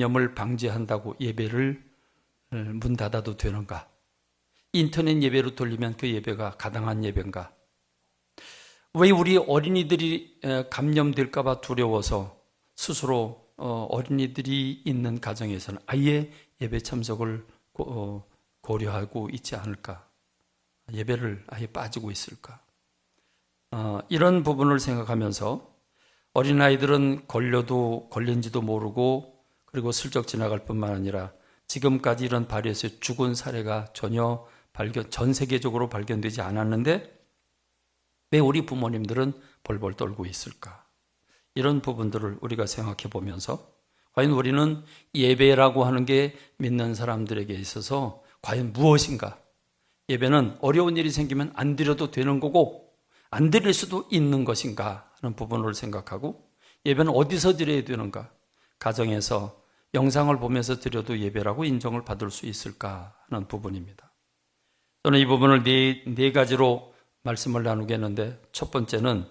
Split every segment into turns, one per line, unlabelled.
감염을 방지한다고 예배를 어, 문 닫아도 되는가? 인터넷 예배로 돌리면 그 예배가 가당한 예배인가? 왜 우리 어린이들이 에, 감염될까봐 두려워서 스스로 어, 어린이들이 있는 가정에서는 아예 예배 참석을 고- 어, 고려하고 있지 않을까? 예배를 아예 빠지고 있을까? 어, 이런 부분을 생각하면서 어린아이들은 걸려도 걸린지도 모르고 그리고 슬쩍 지나갈 뿐만 아니라 지금까지 이런 발효에서 죽은 사례가 전혀 발견, 전 세계적으로 발견되지 않았는데 왜 우리 부모님들은 벌벌 떨고 있을까? 이런 부분들을 우리가 생각해 보면서 과연 우리는 예배라고 하는 게 믿는 사람들에게 있어서 과연 무엇인가? 예배는 어려운 일이 생기면 안 드려도 되는 거고 안 드릴 수도 있는 것인가 하는 부분을 생각하고 예배는 어디서 드려야 되는가? 가정에서 영상을 보면서 드려도 예배라고 인정을 받을 수 있을까 하는 부분입니다. 저는 이 부분을 네, 네 가지로 말씀을 나누겠는데 첫 번째는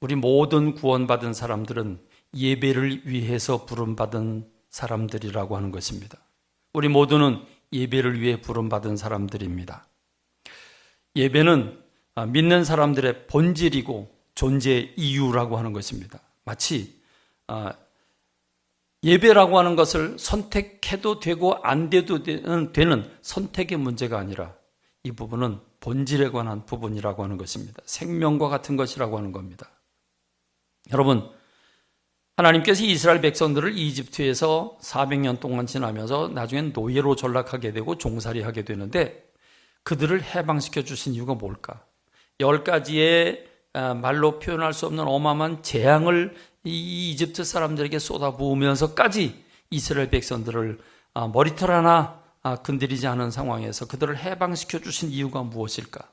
우리 모든 구원받은 사람들은 예배를 위해서 부름받은 사람들이라고 하는 것입니다. 우리 모두는 예배를 위해 부름받은 사람들입니다. 예배는 아, 믿는 사람들의 본질이고 존재 이유라고 하는 것입니다. 마치 아, 예배라고 하는 것을 선택해도 되고 안 돼도 되는, 선택의 문제가 아니라 이 부분은 본질에 관한 부분이라고 하는 것입니다. 생명과 같은 것이라고 하는 겁니다. 여러분, 하나님께서 이스라엘 백성들을 이집트에서 400년 동안 지나면서 나중엔 노예로 전락하게 되고 종살이하게 되는데 그들을 해방시켜 주신 이유가 뭘까? 열 가지의 아, 말로 표현할 수 없는 어마어마한 재앙을 이 이집트 사람들에게 쏟아부으면서까지 이스라엘 백성들을 아, 머리털 하나 아, 건드리지 않은 상황에서 그들을 해방시켜 주신 이유가 무엇일까?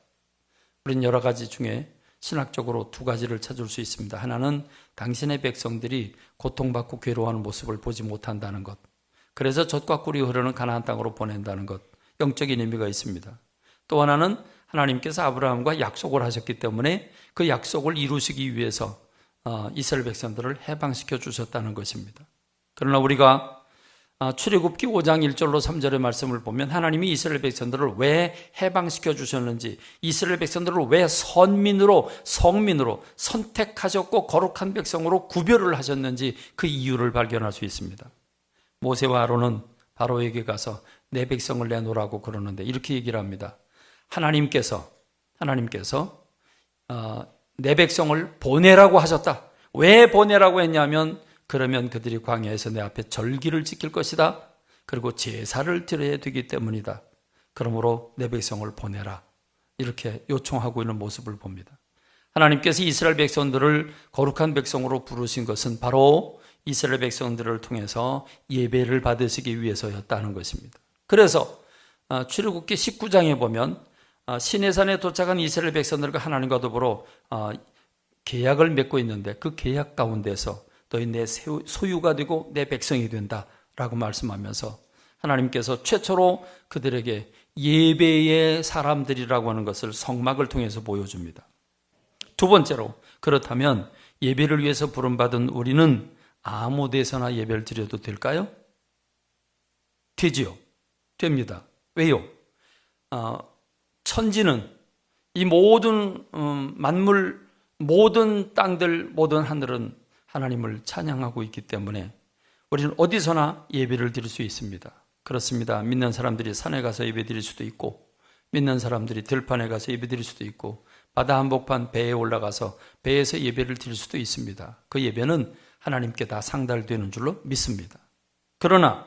우리는 여러 가지 중에 신학적으로 두 가지를 찾을 수 있습니다. 하나는 당신의 백성들이 고통받고 괴로워하는 모습을 보지 못한다는 것. 그래서 젖과 꿀이 흐르는 가나안 땅으로 보낸다는 것. 영적인 의미가 있습니다. 또 하나는 하나님께서 아브라함과 약속을 하셨기 때문에 그 약속을 이루시기 위해서 어, 이스라엘 백성들을 해방시켜 주셨다는 것입니다. 그러나 우리가 아, 출애굽기 5장 1절로 3절의 말씀을 보면 하나님이 이스라엘 백성들을 왜 해방시켜 주셨는지 이스라엘 백성들을 왜 선민으로 성민으로 선택하셨고 거룩한 백성으로 구별을 하셨는지 그 이유를 발견할 수 있습니다. 모세와 아론은 바로에게 가서 내 백성을 내놓으라고 그러는데 이렇게 얘기를 합니다. 하나님께서 하나님께서 어, 내 백성을 보내라고 하셨다. 왜 보내라고 했냐면 그러면 그들이 광야에서 내 앞에 절기를 지킬 것이다. 그리고 제사를 드려야 되기 때문이다. 그러므로 내 백성을 보내라. 이렇게 요청하고 있는 모습을 봅니다. 하나님께서 이스라엘 백성들을 거룩한 백성으로 부르신 것은 바로 이스라엘 백성들을 통해서 예배를 받으시기 위해서였다는 것입니다. 그래서 아, 출애굽기 19장에 보면 아, 시내산에 도착한 이스라엘 백성들과 하나님과 더불어 아, 계약을 맺고 있는데 그 계약 가운데서 너희 내 소유가 되고 내 백성이 된다라고 말씀하면서 하나님께서 최초로 그들에게 예배의 사람들이라고 하는 것을 성막을 통해서 보여줍니다. 두 번째로 그렇다면 예배를 위해서 부름받은 우리는 아무 데서나 예배를 드려도 될까요? 되지요. 됩니다. 왜요? 어, 천지는 이 모든 음, 만물, 모든 땅들, 모든 하늘은 하나님을 찬양하고 있기 때문에 우리는 어디서나 예배를 드릴 수 있습니다. 그렇습니다. 믿는 사람들이 산에 가서 예배 드릴 수도 있고, 믿는 사람들이 들판에 가서 예배 드릴 수도 있고, 바다 한복판 배에 올라가서 배에서 예배를 드릴 수도 있습니다. 그 예배는 하나님께 다 상달되는 줄로 믿습니다. 그러나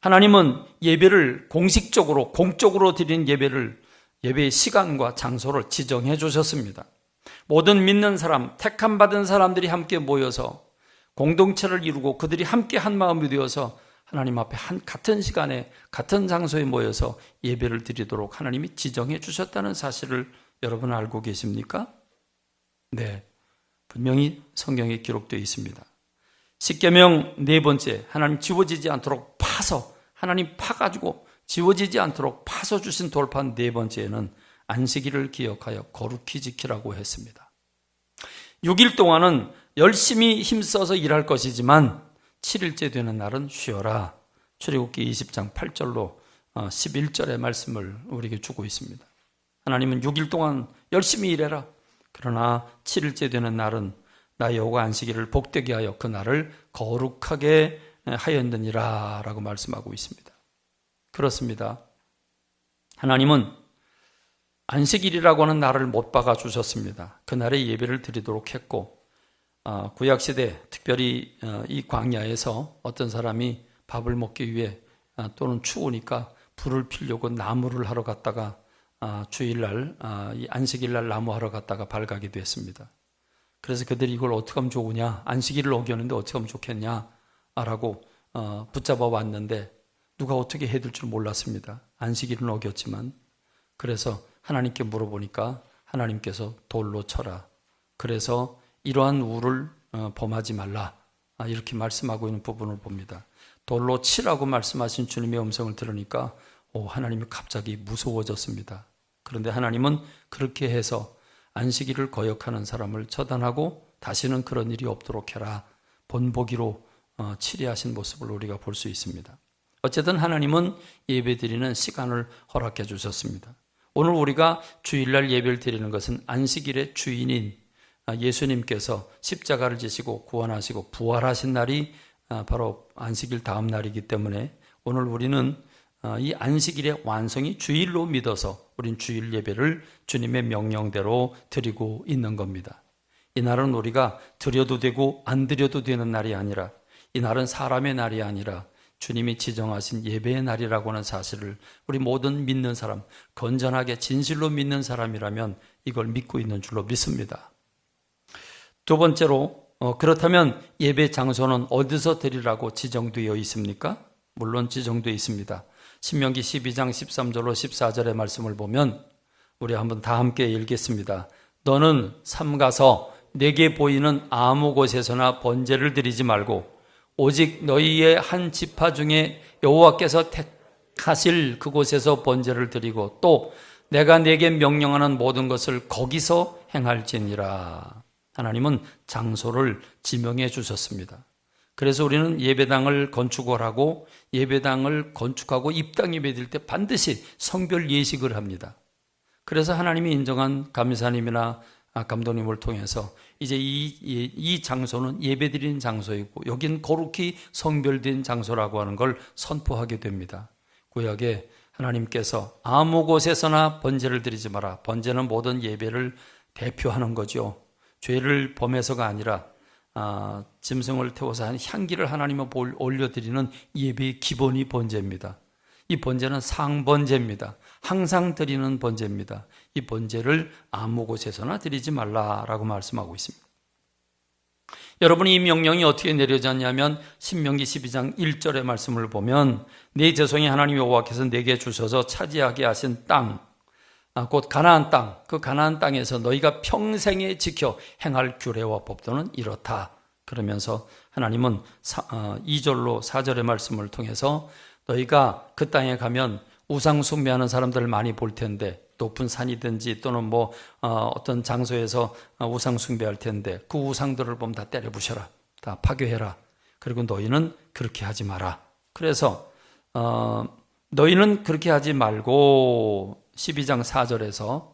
하나님은 예배를 공식적으로, 공적으로 드린 예배를 예배의 시간과 장소를 지정해 주셨습니다. 모든 믿는 사람, 택함 받은 사람들이 함께 모여서 공동체를 이루고 그들이 함께 한 마음이 되어서 하나님 앞에 한 같은 시간에 같은 장소에 모여서 예배를 드리도록 하나님이 지정해 주셨다는 사실을 여러분 알고 계십니까? 네. 분명히 성경에 기록되어 있습니다. 십계명 네 번째 하나님 지워지지 않도록 파서 하나님 파 가지고 지워지지 않도록 파서 주신 돌판 네 번째에는 안식일을 기억하여 거룩히 지키라고 했습니다. 6일 동안은 열심히 힘써서 일할 것이지만 7일째 되는 날은 쉬어라. 출애굽기 20장 8절로 11절의 말씀을 우리에게 주고 있습니다. 하나님은 6일 동안 열심히 일해라. 그러나 7일째 되는 날은 나 여호가 안식일을 복되게 하여 그 날을 거룩하게 하였느니라 라고 말씀하고 있습니다. 그렇습니다. 하나님은 안식일이라고 하는 날을 못 박아 주셨습니다. 그 날에 예배를 드리도록 했고 어, 구약 시대 특별히 어, 이 광야에서 어떤 사람이 밥을 먹기 위해 어, 또는 추우니까 불을 피려고 나무를 하러 갔다가 주일날 이 안식일날 나무 하러 갔다가 발각이 됐습니다. 그래서 그들이 이걸 어떻게 하면 좋으냐 안식일을 어겼는데 어떻게 하면 좋겠냐라고 붙잡아 왔는데 누가 어떻게 될줄 몰랐습니다. 안식일은 어겼지만 그래서 하나님께 물어보니까 하나님께서 돌로 쳐라. 그래서 이러한 우를 어, 범하지 말라. 아, 이렇게 말씀하고 있는 부분을 봅니다. 돌로 치라고 말씀하신 주님의 음성을 들으니까 오, 하나님이 갑자기 무서워졌습니다. 그런데 하나님은 그렇게 해서 안식일을 거역하는 사람을 처단하고 다시는 그런 일이 없도록 해라. 본보기로 어, 치리하신 모습을 우리가 볼 수 있습니다. 어쨌든 하나님은 예배 드리는 시간을 허락해 주셨습니다. 오늘 우리가 주일날 예배를 드리는 것은 안식일의 주인인 아, 예수님께서 십자가를 지시고 구원하시고 부활하신 날이 아, 바로 안식일 다음 날이기 때문에 오늘 우리는 아, 이 안식일의 완성이 주일로 믿어서 우린 주일 예배를 주님의 명령대로 드리고 있는 겁니다. 이 날은 우리가 드려도 되고 안 드려도 되는 날이 아니라 이 날은 사람의 날이 아니라 주님이 지정하신 예배의 날이라고 하는 사실을 우리 모든 믿는 사람, 건전하게 진실로 믿는 사람이라면 이걸 믿고 있는 줄로 믿습니다. 두 번째로 어, 그렇다면 예배 장소는 어디서 드리라고 지정되어 있습니까? 물론 지정되어 있습니다. 신명기 12장 13절로 14절의 말씀을 보면 우리 한번 다 함께 읽겠습니다. 너는 삼가서 내게 보이는 아무 곳에서나 번제를 드리지 말고 오직 너희의 한 지파 중에 여호와께서 택하실 그곳에서 번제를 드리고 또 내가 내게 명령하는 모든 것을 거기서 행할지니라. 하나님은 장소를 지명해 주셨습니다. 그래서 우리는 예배당을 건축을 하고 예배당을 건축하고 입당 예배 드릴 때 반드시 성별 예식을 합니다. 그래서 하나님이 인정한 감사님이나 감독님을 통해서 이제 이, 이, 이 장소는 예배 드리는 장소이고 여긴 거룩히 성별된 장소라고 하는 걸 선포하게 됩니다. 구약에 하나님께서 아무 곳에서나 번제를 드리지 마라. 번제는 모든 예배를 대표하는 거죠. 죄를 범해서가 아니라 아, 짐승을 태워서 한 향기를 하나님을 올려드리는 예배의 기본이 번제입니다. 이 번제는 상번제입니다. 항상 드리는 번제입니다. 이 번제를 아무 곳에서나 드리지 말라라고 말씀하고 있습니다. 여러분이 이 명령이 어떻게 내려졌냐면 신명기 12장 1절의 말씀을 보면 내 재성이 하나님 여호와께서 내게 주셔서 차지하게 하신 땅곧 아, 가나안 땅, 그 가나안 땅에서 너희가 평생에 지켜 행할 규례와 법도는 이렇다. 그러면서 하나님은 2절로 어, 4절의 말씀을 통해서 너희가 그 땅에 가면 우상 숭배하는 사람들을 많이 볼 텐데 높은 산이든지 또는 뭐 어, 어떤 장소에서 어, 우상 숭배할 텐데 그 우상들을 보면 다 때려 부셔라. 다 파괴해라. 그리고 너희는 그렇게 하지 마라. 그래서 어, 너희는 그렇게 하지 말고 12장 4절에서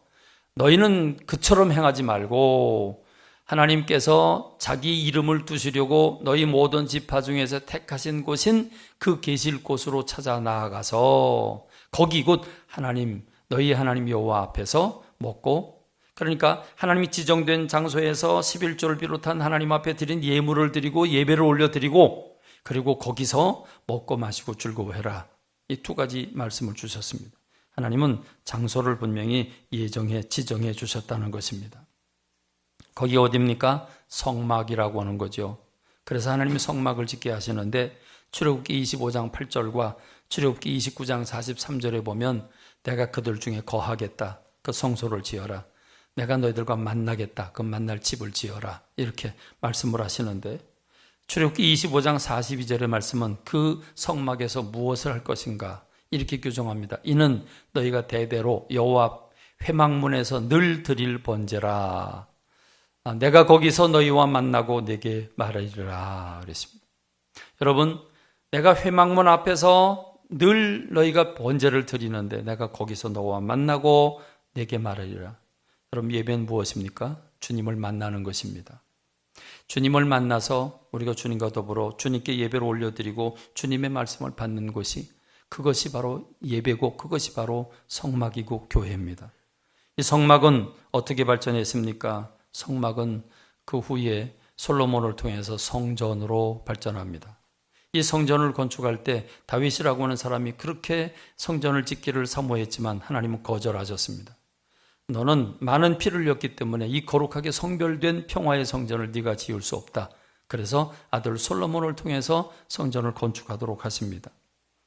너희는 그처럼 행하지 말고 하나님께서 자기 이름을 두시려고 너희 모든 지파 중에서 택하신 곳인 그 계실 곳으로 찾아 나아가서 거기 곧 하나님 너희 하나님 여호와 앞에서 먹고 그러니까 하나님이 지정된 장소에서 11조를 비롯한 하나님 앞에 드린 예물을 드리고 예배를 올려 드리고 그리고 거기서 먹고 마시고 즐거워해라. 이 두 가지 말씀을 주셨습니다. 하나님은 장소를 분명히 예정해 지정해 주셨다는 것입니다. 거기 어디입니까? 성막이라고 하는 거죠. 그래서 하나님이 성막을 짓게 하시는데 출애굽기 25장 8절과 출애굽기 29장 43절에 보면 내가 그들 중에 거하겠다. 그 성소를 지어라. 내가 너희들과 만나겠다. 그 만날 집을 지어라. 이렇게 말씀을 하시는데 출애굽기 25장 42절의 말씀은 그 성막에서 무엇을 할 것인가? 이렇게 규정합니다. 이는 너희가 대대로 여호와 회막문에서 늘 드릴 번제라. 아, 내가 거기서 너희와 만나고 내게 말하리라 그랬습니다. 여러분, 내가 회막문 앞에서 늘 너희가 번제를 드리는데 내가 거기서 너와 만나고 내게 말하리라. 여러분, 예배는 무엇입니까? 주님을 만나는 것입니다. 주님을 만나서 우리가 주님과 더불어 주님께 예배를 올려드리고 주님의 말씀을 받는 것이 그것이 바로 예배고 그것이 바로 성막이고 교회입니다. 이 성막은 어떻게 발전했습니까? 성막은 그 후에 솔로몬을 통해서 성전으로 발전합니다. 이 성전을 건축할 때 다윗이라고 하는 사람이 그렇게 성전을 짓기를 사모했지만 하나님은 거절하셨습니다. 너는 많은 피를 흘렸기 때문에 이 거룩하게 성별된 평화의 성전을 네가 지을 수 없다. 그래서 아들 솔로몬을 통해서 성전을 건축하도록 하십니다.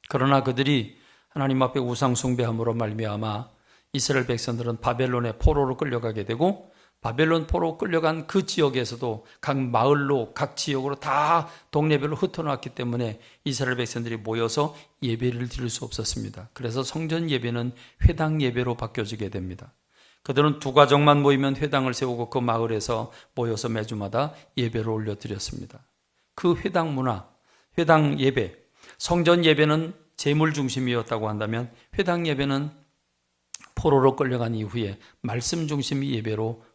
그러나 그들이 하나님 앞에 우상 숭배함으로 말미암아 이스라엘 백성들은 바벨론의 포로로 끌려가게 되고 바벨론 포로 끌려간 그 지역에서도 각 마을로 각 지역으로 다 동네별로 흩어놨기 때문에 이스라엘 백성들이 모여서 예배를 드릴 수 없었습니다. 그래서 성전 예배는 회당 예배로 바뀌어지게 됩니다. 그들은 두 가정만 모이면 회당을 세우고 그 마을에서 모여서 매주마다 예배를 올려드렸습니다. 그 회당 문화, 회당 예배, 성전 예배는 재물 중심이었다고 한다면 회당 예배는 포로로 끌려간 이후에 말씀 중심 예배로 어,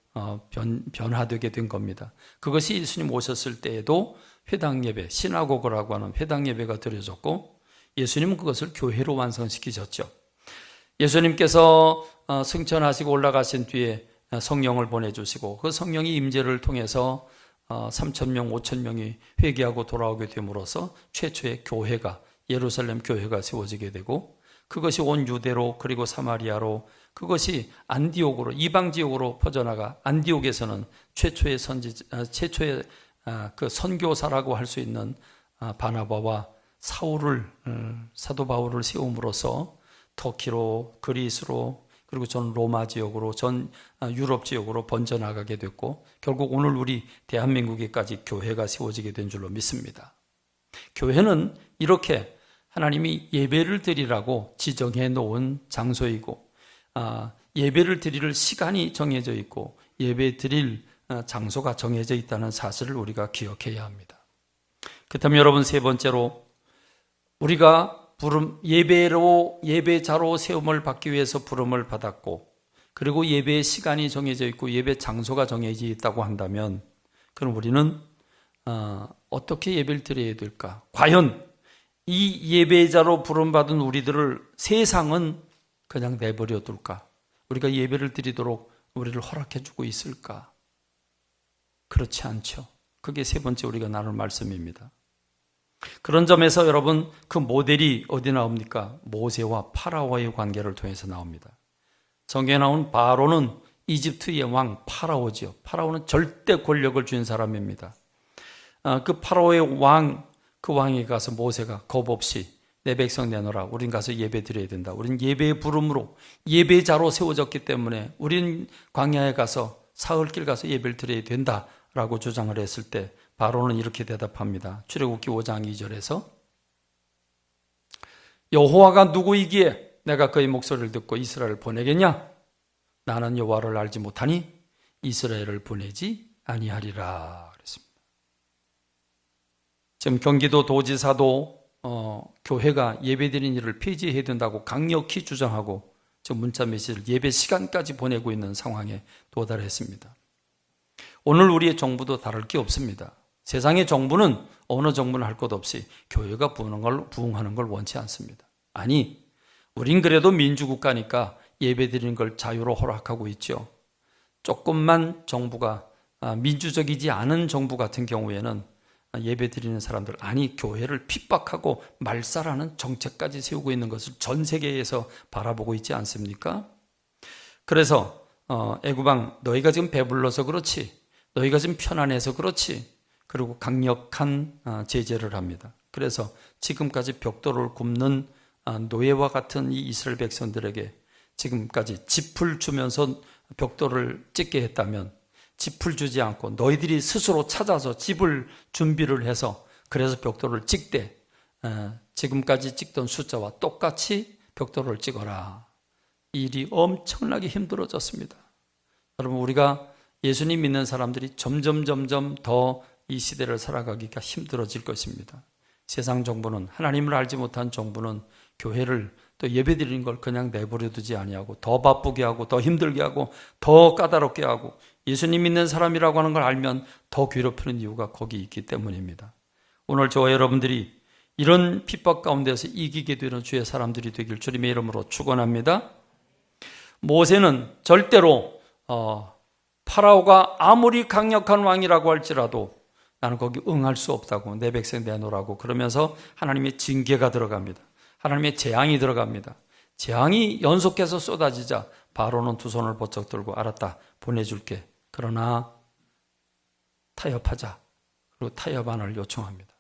변, 변화되게 된 겁니다. 그것이 예수님 오셨을 때에도 회당 예배, 시나고그라고 하는 회당 예배가 드려졌고 예수님은 그것을 교회로 완성시키셨죠. 예수님께서 어, 승천하시고 올라가신 뒤에 성령을 보내주시고 그 성령이 임재를 통해서 3천 어, 명, 5천 명이 회개하고 돌아오게 됨으로써 최초의 교회가 예루살렘 교회가 세워지게 되고 그것이 온 유대로 그리고 사마리아로 그것이 안디옥으로 이방 지역으로 퍼져나가 안디옥에서는 최초의 선지 아, 최초의 아, 그 선교사라고 할 수 있는 아, 바나바와 사울을 음, 사도 바울을 세움으로써 터키로 그리스로 그리고 전 로마 지역으로 전 유럽 지역으로 번져 나가게 됐고 결국 오늘 우리 대한민국에까지 교회가 세워지게 된 줄로 믿습니다. 교회는 이렇게 하나님이 예배를 드리라고 지정해 놓은 장소이고 아, 예배를 드릴 시간이 정해져 있고 예배 드릴 아, 장소가 정해져 있다는 사실을 우리가 기억해야 합니다. 그렇다면 여러분 세 번째로 우리가 부름 예배로 예배자로 세움을 받기 위해서 부름을 받았고 그리고 예배의 시간이 정해져 있고 예배 장소가 정해져 있다고 한다면 그럼 우리는 어, 어떻게 예배를 드려야 될까? 과연 이 예배자로 부름받은 우리들을 세상은 그냥 내버려 둘까? 우리가 예배를 드리도록 우리를 허락해 주고 있을까? 그렇지 않죠. 그게 세 번째 우리가 나눌 말씀입니다. 그런 점에서 여러분 그 모델이 어디 나옵니까? 모세와 파라오의 관계를 통해서 나옵니다. 성경에 나온 바로는 이집트의 왕 파라오지요. 파라오는 절대 권력을 쥔 사람입니다. 아, 그 파라오의 왕, 그 왕이 가서 모세가 겁 없이 내 백성 내놓으라. 우린 가서 예배 드려야 된다. 우린 예배의 부름으로 예배자로 세워졌기 때문에 우린 광야에 가서 사흘길 가서 예배를 드려야 된다라고 주장을 했을 때 바로는 이렇게 대답합니다. 출애굽기 5장 2절에서 여호와가 누구이기에 내가 그의 목소리를 듣고 이스라엘을 보내겠냐? 나는 여호와를 알지 못하니 이스라엘을 보내지 아니하리라 그랬습니다. 지금 경기도 도지사도 어, 교회가 예배드리는 일을 폐지해야 된다고 강력히 주장하고 지금 문자 메시지를 예배 시간까지 보내고 있는 상황에 도달했습니다. 오늘 우리의 정부도 다를 게 없습니다. 세상의 정부는 어느 정부는 할것 없이 교회가 부흥하는 걸, 부흥하는 걸 원치 않습니다. 아니, 우린 그래도 민주국가니까 예배 드리는 걸 자유로 허락하고 있죠. 조금만 정부가 아, 민주적이지 않은 정부 같은 경우에는 예배 드리는 사람들, 아니, 교회를 핍박하고 말살하는 정책까지 세우고 있는 것을 전 세계에서 바라보고 있지 않습니까? 그래서, 어, 애구방, 너희가 지금 배불러서 그렇지. 너희가 지금 편안해서 그렇지. 그리고 강력한 어, 제재를 합니다. 그래서 지금까지 벽돌을 굽는 어, 노예와 같은 이 이스라엘 백성들에게 지금까지 짚을 주면서 벽돌을 찍게 했다면 집을 주지 않고 너희들이 스스로 찾아서 집을 준비를 해서 그래서 벽돌을 찍되 어, 지금까지 찍던 숫자와 똑같이 벽돌을 찍어라. 일이 엄청나게 힘들어졌습니다. 여러분 우리가 예수님 믿는 사람들이 점점 점점 더 이 시대를 살아가기가 힘들어질 것입니다. 세상 정부는 하나님을 알지 못한 정부는 교회를 또 예배 드리는 걸 그냥 내버려 두지 아니하고 더 바쁘게 하고 더 힘들게 하고 더 까다롭게 하고 예수님 믿는 사람이라고 하는 걸 알면 더 괴롭히는 이유가 거기 있기 때문입니다. 오늘 저와 여러분들이 이런 핍박 가운데서 이기게 되는 주의 사람들이 되길 주님의 이름으로 축원합니다. 모세는 절대로 어, 파라오가 아무리 강력한 왕이라고 할지라도 나는 거기 응할 수 없다고 내 백성 내놓으라고 그러면서 하나님의 징계가 들어갑니다. 하나님의 재앙이 들어갑니다. 재앙이 연속해서 쏟아지자 바로는 두 손을 번쩍 들고 알았다 보내줄게. 그러나 타협하자. 그리고 타협안을 요청합니다.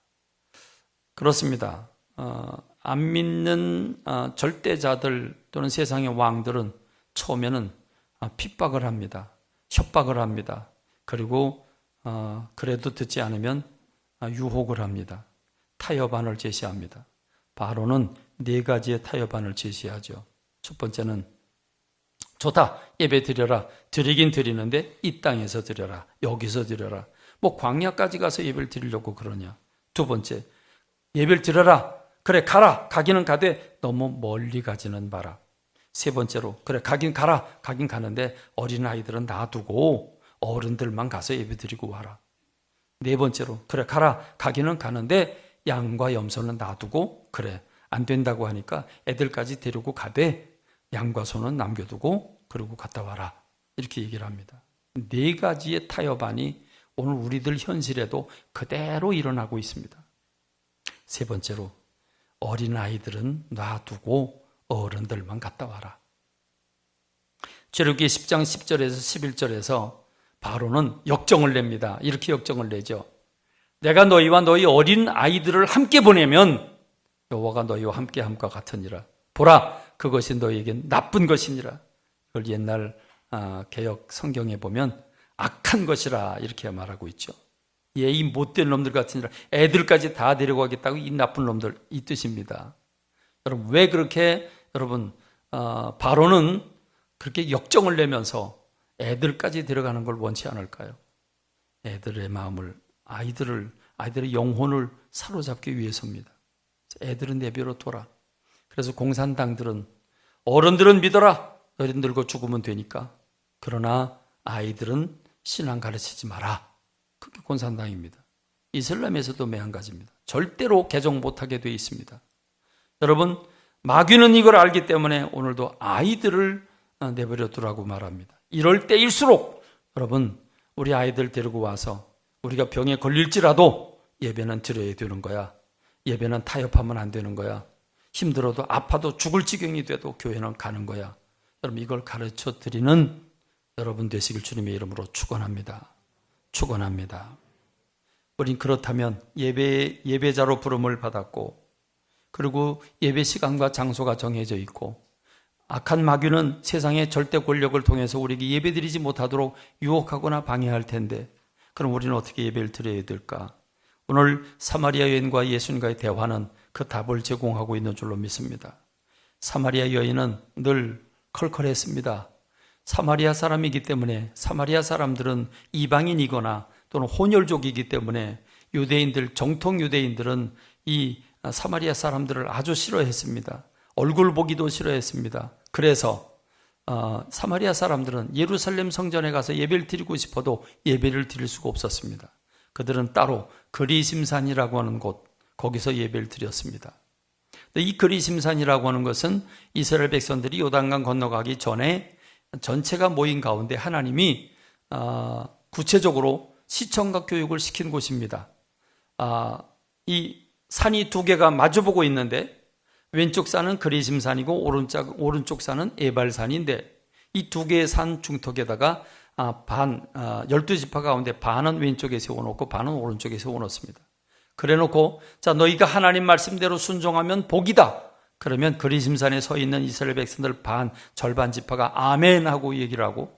그렇습니다. 어, 안 믿는 어, 절대자들 또는 세상의 왕들은 처음에는 어, 핍박을 합니다. 협박을 합니다. 그리고 어, 그래도 듣지 않으면 어, 유혹을 합니다. 타협안을 제시합니다. 바로는 네 가지의 타협안을 제시하죠. 첫 번째는 좋다 예배 드려라. 드리긴 드리는데 이 땅에서 드려라. 여기서 드려라. 뭐 광야까지 가서 예배를 드리려고 그러냐? 두 번째 예배를 드려라. 그래 가라. 가기는 가되 너무 멀리 가지는 마라. 세 번째로 그래 가긴 가라. 가긴 가는데 어린 아이들은 놔두고 어른들만 가서 예배 드리고 와라. 네 번째로 그래 가라. 가기는 가는데 양과 염소는 놔두고 그래 안 된다고 하니까 애들까지 데리고 가되 양과 소는 남겨두고 그러고 갔다 와라 이렇게 얘기를 합니다. 네 가지의 타협안이 오늘 우리들 현실에도 그대로 일어나고 있습니다. 세 번째로 어린 아이들은 놔두고 어른들만 갔다 와라. 제르기 10장 10절에서 11절에서 바로는 역정을 냅니다. 이렇게 역정을 내죠. 내가 너희와 너희 어린 아이들을 함께 보내면 여호와가 너희와 함께 함과 같으니라. 보라, 그것이 너희에게 나쁜 것이니라. 그걸 옛날 아, 개혁 성경에 보면 악한 것이라 이렇게 말하고 있죠. 예의 못된 놈들 같으니라. 애들까지 다 데려가겠다고 이 나쁜 놈들 이 뜻입니다. 여러분 왜 그렇게 여러분 어, 바로는 그렇게 역정을 내면서 애들까지 데려가는 걸 원치 않을까요? 애들의 마음을 아이들을 아이들의 영혼을 사로잡기 위해서입니다. 애들은 내버려 둬라. 그래서 공산당들은 어른들은 믿어라. 어른 들고 죽으면 되니까. 그러나 아이들은 신앙 가르치지 마라. 그게 공산당입니다. 이슬람에서도 매한가지입니다. 절대로 개정 못하게 되어 있습니다. 여러분, 마귀는 이걸 알기 때문에 오늘도 아이들을 내버려 두라고 말합니다. 이럴 때일수록 여러분, 우리 아이들 데리고 와서 우리가 병에 걸릴지라도 예배는 드려야 되는 거야. 예배는 타협하면 안 되는 거야. 힘들어도 아파도 죽을 지경이 돼도 교회는 가는 거야. 여러분 이걸 가르쳐 드리는 여러분 되시길 주님의 이름으로 축원합니다. 축원합니다. 우린 그렇다면 예배 예배자로 부름을 받았고 그리고 예배 시간과 장소가 정해져 있고 악한 마귀는 세상의 절대 권력을 통해서 우리에게 예배드리지 못하도록 유혹하거나 방해할 텐데 그럼 우리는 어떻게 예배를 드려야 될까? 오늘 사마리아 여인과 예수님과의 대화는 그 답을 제공하고 있는 줄로 믿습니다. 사마리아 여인은 늘 컬컬했습니다. 사마리아 사람이기 때문에 사마리아 사람들은 이방인이거나 또는 혼혈족이기 때문에 유대인들 정통 유대인들은 이 사마리아 사람들을 아주 싫어했습니다. 얼굴 보기도 싫어했습니다. 그래서 어, 사마리아 사람들은 예루살렘 성전에 가서 예배를 드리고 싶어도 예배를 드릴 수가 없었습니다. 그들은 따로 그리심산이라고 하는 곳 거기서 예배를 드렸습니다. 이 그리심산이라고 하는 것은 이스라엘 백성들이 요단강 건너가기 전에 전체가 모인 가운데 하나님이 아, 구체적으로 시청각 교육을 시킨 곳입니다. 아, 이 산이 두 개가 마주보고 있는데 왼쪽 산은 그리심산이고 오른쪽, 오른쪽 산은 에발산인데 이 두 개의 산 중턱에다가 아, 반, 아, 12지파 가운데 반은 왼쪽에 세워놓고 반은 오른쪽에 세워놓습니다. 그래 놓고, 자, 너희가 하나님 말씀대로 순종하면 복이다. 그러면 그리심산에 서 있는 이스라엘 백성들 반, 절반 지파가 아멘 하고 얘기를 하고,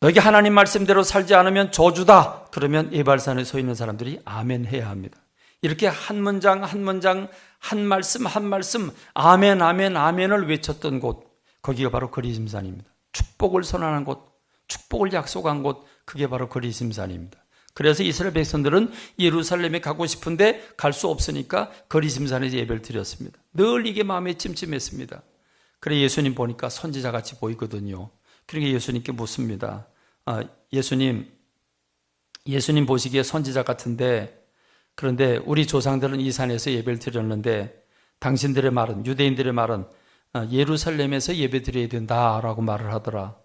너희가 하나님 말씀대로 살지 않으면 저주다. 그러면 예발산에 서 있는 사람들이 아멘 해야 합니다. 이렇게 한 문장, 한 문장, 한 말씀, 한 말씀, 아멘, 아멘, 아멘을 외쳤던 곳, 거기가 바로 그리심산입니다. 축복을 선언한 곳, 축복을 약속한 곳 그게 바로 그리심산입니다. 그래서 이스라엘 백성들은 예루살렘에 가고 싶은데 갈 수 없으니까 거리심산에서 예배를 드렸습니다. 늘 이게 마음에 찜찜했습니다. 그래 예수님 보니까 선지자 같이 보이거든요. 그러니까 예수님께 묻습니다. 아, 예수님, 예수님 보시기에 선지자 같은데 그런데 우리 조상들은 이 산에서 예배를 드렸는데 당신들의 말은 유대인들의 말은 아, 예루살렘에서 예배 드려야 된다라고 말을 하더라.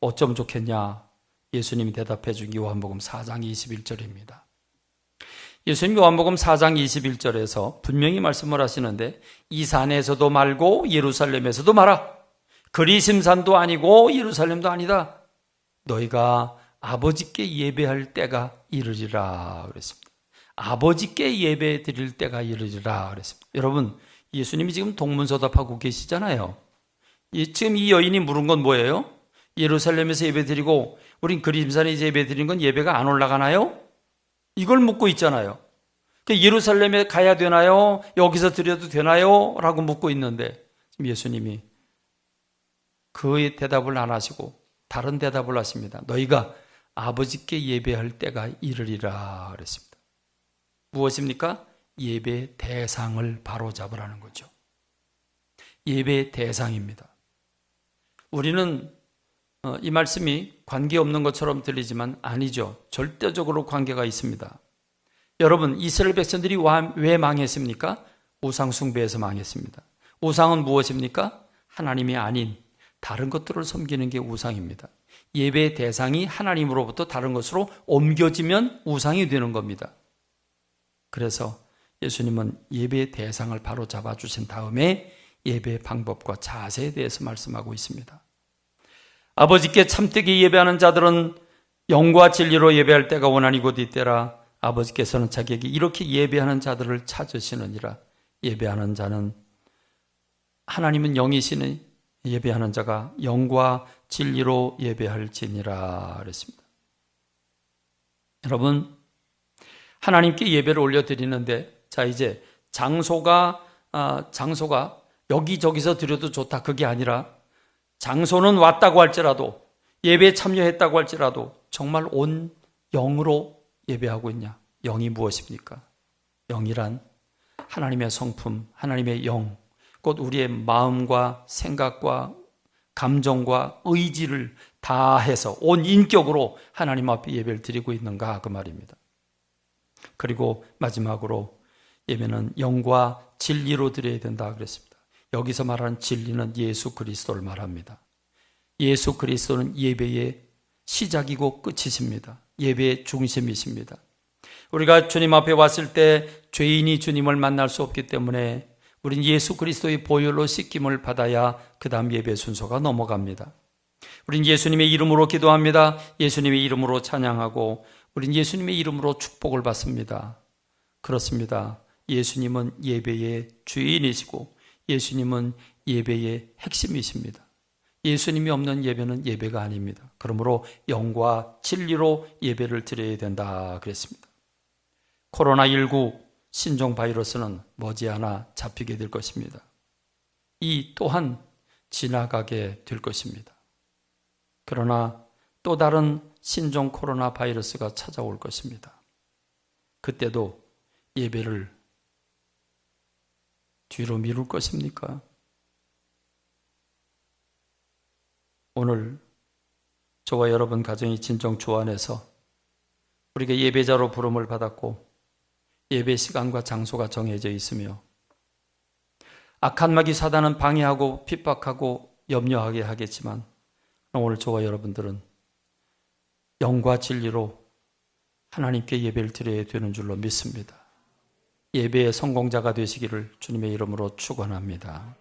어쩌면 좋겠냐? 예수님이 대답해 준 요한복음 4장 21절입니다. 예수님 요한복음 4장 21절에서 분명히 말씀을 하시는데 이 산에서도 말고 예루살렘에서도 말아. 그리심산도 아니고 예루살렘도 아니다. 너희가 아버지께 예배할 때가 이르리라 그랬습니다. 아버지께 예배 드릴 때가 이르리라 그랬습니다. 여러분, 예수님이 지금 동문서답하고 계시잖아요. 지금 이 여인이 물은 건 뭐예요? 예루살렘에서 예배 드리고 우린 그림산에 예배 드린 건 예배가 안 올라가나요? 이걸 묻고 있잖아요. 그러니까 예루살렘에 가야 되나요? 여기서 드려도 되나요? 라고 묻고 있는데 예수님이 그 대답을 안 하시고 다른 대답을 하십니다. 너희가 아버지께 예배할 때가 이르리라 그랬습니다. 무엇입니까? 예배 대상을 바로 잡으라는 거죠. 예배 대상입니다. 우리는 어, 이 말씀이 관계없는 것처럼 들리지만 아니죠. 절대적으로 관계가 있습니다. 여러분, 이스라엘 백성들이 왜 망했습니까? 우상숭배에서 망했습니다. 우상은 무엇입니까? 하나님이 아닌 다른 것들을 섬기는 게 우상입니다. 예배 대상이 하나님으로부터 다른 것으로 옮겨지면 우상이 되는 겁니다. 그래서 예수님은 예배 대상을 바로 잡아주신 다음에 예배 방법과 자세에 대해서 말씀하고 있습니다. 아버지께 참되게 예배하는 자들은 영과 진리로 예배할 때가 원한이 곧 이때라. 아버지께서는 자기에게 이렇게 예배하는 자들을 찾으시느니라. 예배하는 자는 하나님은 영이시니 예배하는 자가 영과 진리로 예배할지니라 그랬습니다. 여러분 하나님께 예배를 올려 드리는데 자 이제 장소가 아, 장소가 여기저기서 드려도 좋다. 그게 아니라 장소는 왔다고 할지라도 예배에 참여했다고 할지라도 정말 온 영으로 예배하고 있냐? 영이 무엇입니까? 영이란 하나님의 성품, 하나님의 영, 곧 우리의 마음과 생각과 감정과 의지를 다해서 온 인격으로 하나님 앞에 예배를 드리고 있는가 그 말입니다. 그리고 마지막으로 예배는 영과 진리로 드려야 된다 그랬습니다. 여기서 말하는 진리는 예수 그리스도를 말합니다. 예수 그리스도는 예배의 시작이고 끝이십니다. 예배의 중심이십니다. 우리가 주님 앞에 왔을 때 죄인이 주님을 만날 수 없기 때문에 우린 예수 그리스도의 보혈로 씻김을 받아야 그 다음 예배 순서가 넘어갑니다. 우린 예수님의 이름으로 기도합니다. 예수님의 이름으로 찬양하고 우린 예수님의 이름으로 축복을 받습니다. 그렇습니다. 예수님은 예배의 주인이시고 예수님은 예배의 핵심이십니다. 예수님이 없는 예배는 예배가 아닙니다. 그러므로 영과 진리로 예배를 드려야 된다 그랬습니다. 코로나19 신종 바이러스는 머지않아 잡히게 될 것입니다. 이 또한 지나가게 될 것입니다. 그러나 또 다른 신종 코로나 바이러스가 찾아올 것입니다. 그때도 예배를 뒤로 미룰 것입니까? 오늘 저와 여러분 가정이 진정 조안해서 우리가 예배자로 부름을 받았고 예배 시간과 장소가 정해져 있으며 악한 마귀 사단은 방해하고 핍박하고 염려하게 하겠지만 오늘 저와 여러분들은 영과 진리로 하나님께 예배를 드려야 되는 줄로 믿습니다. 예배의 성공자가 되시기를 주님의 이름으로 축원합니다.